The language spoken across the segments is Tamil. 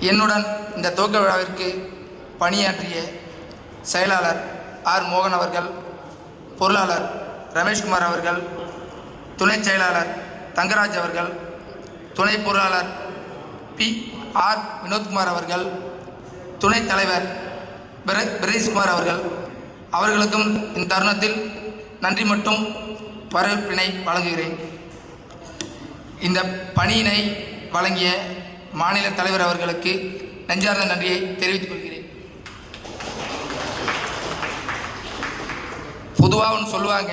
என்னுடன் இந்த துவக்க விழாவிற்கு பணியாற்றிய செயலாளர் ஆர் மோகன் அவர்கள் பொருளாளர் ரமேஷ்குமார் அவர்கள் துணைச் செயலாளர் தங்கராஜ் அவர்கள் துணை பொருளாளர் பி ஆர் வினோத்குமார் அவர்கள் துணைத் தலைவர் பிர- பிரதீஷ்குமார் அவர்கள். அவர்களுக்கும் இந்த தருணத்தில் நன்றி மட்டும் வரவேற்பினை வழங்குகிறேன். இந்த பணியினை வழங்கிய மாநில தலைவர் அவர்களுக்கு நெஞ்சார்ந்த நன்றியை தெரிவித்துக் கொள்கிறேன். பொதுவாக ஒன்று சொல்லுவாங்க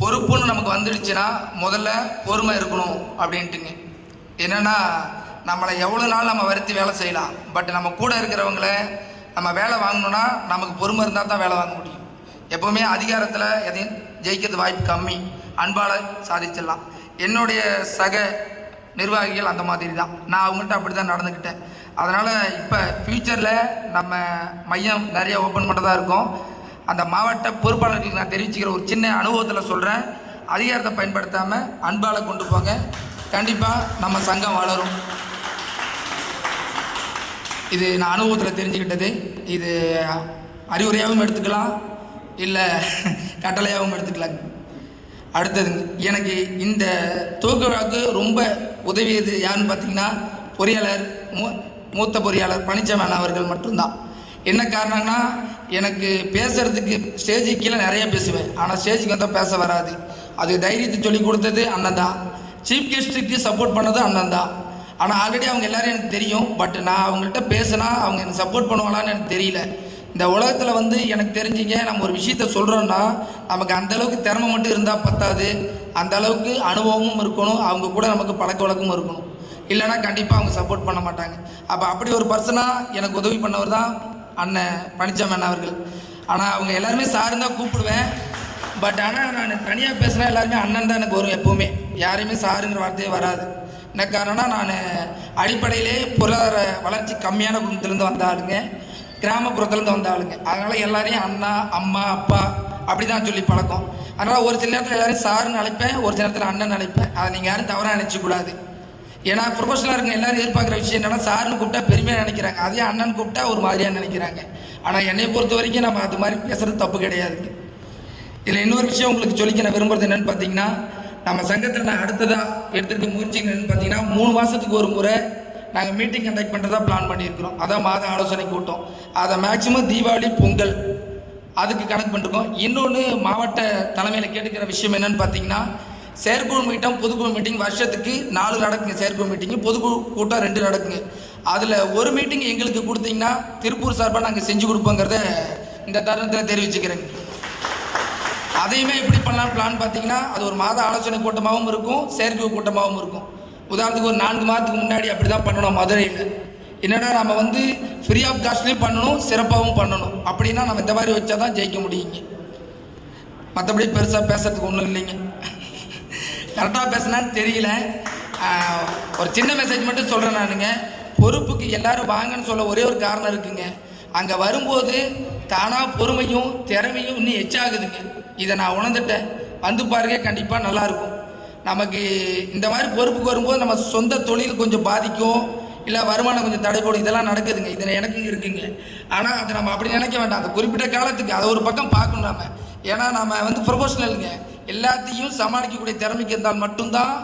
பொறுப்புன்னு நமக்கு வந்துடுச்சுன்னா முதல்ல பொறுமை இருக்கணும் அப்படின்ட்டுங்க. என்னென்னா நம்மளை எவ்வளோ நாள் நம்ம வருத்தி வேலை செய்யலாம். பட் நம்ம கூட இருக்கிறவங்கள நம்ம வேலை வாங்கணுன்னா நமக்கு பொறுமை இருந்தால் தான் வேலை வாங்க முடியும். எப்போவுமே அதிகாரத்தில் எதையும் ஜெயிக்கிறது வாய்ப்பு கம்மி. அன்பால் சாதிச்சிடலாம். என்னுடைய சக நிர்வாகிகள் அந்த மாதிரி தான் நான் அவங்கள்ட்ட அப்படி தான் நடந்துக்கிட்டேன். அதனால் இப்போ ஃப்யூச்சரில் நம்ம மையம் நிறைய ஓப்பன் பண்ணதா இருக்கும். அந்த மாவட்ட பொறுப்பாளர்களுக்கு நான் தெரிவிச்சுக்கிற ஒரு சின்ன அனுபவத்தில் சொல்கிறேன் அதிகாரத்தை பயன்படுத்தாமல் அன்பால் கொண்டு போங்க. கண்டிப்பாக நம்ம சங்கம் வளரும். இது நான் அனுபவத்தில் தெரிஞ்சுக்கிட்டது. இது அறிவுரையாகவும் எடுத்துக்கலாம். இல்லை கட்டளையாகவும் எடுத்துக்கலாங்க. அடுத்ததுங்க எனக்கு இந்த துவக்க ரொம்ப உதவியது யாருன்னு பார்த்தீங்கன்னா பொறியாளர் மூ மூத்த பொறியாளர் பழனிச்சாமி அவர்கள் மட்டும்தான். என்ன காரணம்னா எனக்கு பேசுறதுக்கு ஸ்டேஜுக்கு கீழே நிறைய பேசுவேன். ஆனால் ஸ்டேஜுக்கு வந்தால் பேச வராது. அது தைரியத்தை சொல்லி கொடுத்தது அண்ணன் தான். சீஃப் கெஸ்ட்டுக்கு சப்போர்ட் பண்ணது அண்ணன் தான். ஆனால் ஆல்ரெடி அவங்க எல்லோரும் எனக்கு தெரியும். பட் நான் அவங்கள்ட்ட பேசினா அவங்க எனக்கு சப்போர்ட் பண்ணுவாங்களான்னு எனக்கு தெரியல. இந்த உலகத்தில் வந்து எனக்கு தெரிஞ்சுங்க நம்ம ஒரு விஷயத்த சொல்கிறோன்னா நமக்கு அந்தளவுக்கு திறமை மட்டும் இருந்தால் பத்தாது. அந்த அளவுக்கு அனுபவமும் இருக்கணும் அவங்க கூட நமக்கு பழக்க வழக்கமும் இருக்கணும். இல்லைன்னா கண்டிப்பாக அவங்க சப்போர்ட் பண்ண மாட்டாங்க. அப்போ அப்படி ஒரு பர்சனாக எனக்கு உதவி பண்ணவர் தான் அண்ணன் பழனிச்சாமி அண்ணா அவர்கள். ஆனால் அவங்க எல்லாருமே சாருன்னு தான் கூப்பிடுவேன். பட் ஆனால் நான் தனியாக பேசுனா எல்லாருமே அண்ணன் தான் எனக்கு வரும் எப்போவுமே. யாரையுமே சாருங்கிற வார்த்தையே வராது. என்ன காரணம்னா நான் அடிப்படையிலே பொருளாதார வளர்ச்சி கம்மியான குடும்பத்திலேருந்து வந்த ஆளுங்க. கிராமப்புறத்துலேருந்து வந்த ஆளுங்க. அதனால் எல்லாரையும் அண்ணா அம்மா அப்பா அப்படி தான் சொல்லி பழக்கம். அதனால் ஒரு சில நேரத்தில் எல்லாரையும் சாருன்னு அழைப்பேன் ஒரு சில நேரத்தில் அண்ணன் அழைப்பேன் அதை நீங்கள் யாரும் தவறாக நினச்சிக்கூடாது ஏன்னா ப்ரொஃபஷனலாக இருக்க எல்லாரும் எதிர்பார்க்குற விஷயம் என்னென்னா சாருன்னு கூப்பிட்டா பெருமையாக நினைக்கிறாங்க. அதே அண்ணன் கூப்பிட்டா ஒரு மாதிரியாக நினைக்கிறாங்க. ஆனால் என்னை பொறுத்த வரைக்கும் நம்ம அது மாதிரி பேசுகிறது தப்பு கிடையாது. இதில் இன்னொரு விஷயம் உங்களுக்கு சொல்லிக்க நான் விரும்புறது என்னன்னு பார்த்தீங்கன்னா நம்ம சங்கத்தில் நான் அடுத்ததாக எடுத்துருக்க முயற்சி என்னென்னு பார்த்தீங்கன்னா மூணு மாதத்துக்கு ஒரு முறை நாங்கள் மீட்டிங் கண்டக்ட் பண்ணுறதா பிளான் பண்ணியிருக்கிறோம். அதான் மாத ஆலோசனை கூட்டம். அதை மேக்சிமம் தீபாவளி பொங்கல் அதுக்கு கணக்கு பண்ணிருக்கோம். இன்னொன்று மாவட்ட தலைமையில் கேட்டுக்கிற விஷயம் என்னன்னு பார்த்தீங்கன்னா செயற்குழு மீட்டம் பொதுக்குழு மீட்டிங் வருஷத்துக்கு நாலு நடக்குங்க. செயற்குழு மீட்டிங் பொதுக்குழு கூட்டம் ரெண்டு நடக்குங்க. அதில் ஒரு மீட்டிங் எங்களுக்கு கொடுத்தீங்கன்னா திருப்பூர் சார்பாக நாங்கள் செஞ்சு கொடுப்போங்கிறத இந்த தருணத்தில் தெரிவிச்சுக்கிறேங்க. அதையுமே எப்படி பண்ணலாம் பிளான் பார்த்தீங்கன்னா அது ஒரு மாத ஆலோசனை கூட்டமாகவும் இருக்கும் செயற்குழு கூட்டமாகவும் இருக்கும். உதாரணத்துக்கு ஒரு நான்கு மாதத்துக்கு முன்னாடி அப்படி தான் பண்ணணும் மதுரையில். என்னென்னா நம்ம வந்து ஃப்ரீ ஆஃப் காஸ்ட்லேயும் பண்ணணும் சிறப்பாகவும் பண்ணணும். அப்படின்னா நம்ம இந்த மாதிரி வச்சா தான் ஜெயிக்க முடியுங்க. மற்றபடி பெருசாக பேசுறதுக்கு ஒன்றும் இல்லைங்க. கரெக்டாக பேசுனான்னு தெரியல. ஒரு சின்ன மெசேஜ் மட்டும் சொல்கிறேன் நானுங்க. பொறுப்புக்கு எல்லோரும் வாங்கன்னு சொல்ல ஒரே ஒரு காரணம் இருக்குங்க. அங்கே வரும்போது தானாக பொறுமையும் திறமையும் இன்னும் எச்சாகுதுங்க. இதை நான் உணர்ந்துட்டேன். வந்து பாருங்க கண்டிப்பாக நல்லாயிருக்கும் நமக்கு இந்த மாதிரி பொறுப்புக்கு வரும்போது நம்ம சொந்த தொழில் கொஞ்சம் பாதிக்கும் இல்லை வருமானம் கொஞ்சம் தடைப்படும் இதெல்லாம் நடக்குதுங்க. இதில் எனக்கும் இருக்குங்க. ஆனால் அதை நம்ம அப்படி நினைக்க வேண்டாம். அந்த குறிப்பிட்ட காலத்துக்கு அதை ஒரு பக்கம் பார்க்கணும் நம்ம ஏன்னா நம்ம வந்து ப்ரொஃபஷனலுங்க எல்லாத்தையும் சமாளிக்கக்கூடிய திறமைக்கு இருந்தால் மட்டும்தான்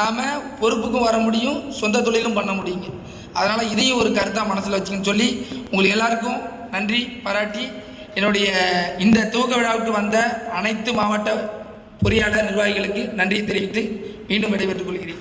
நாம் பொறுப்புக்கும் வர முடியும் சொந்த தொழிலும் பண்ண முடியுங்க. அதனால் இதையும் ஒரு கருத்தாக மனசில் வச்சுக்கன்னு சொல்லி உங்களுக்கு எல்லாருக்கும் நன்றி பாராட்டி என்னுடைய இந்த துவக்க விழாவுக்கு வந்த அனைத்து மாவட்ட பொறியாளர் நிர்வாகிகளுக்கு நன்றியை தெரிவித்து மீண்டும் விடைபெற்றுக் கொள்கிறேன்.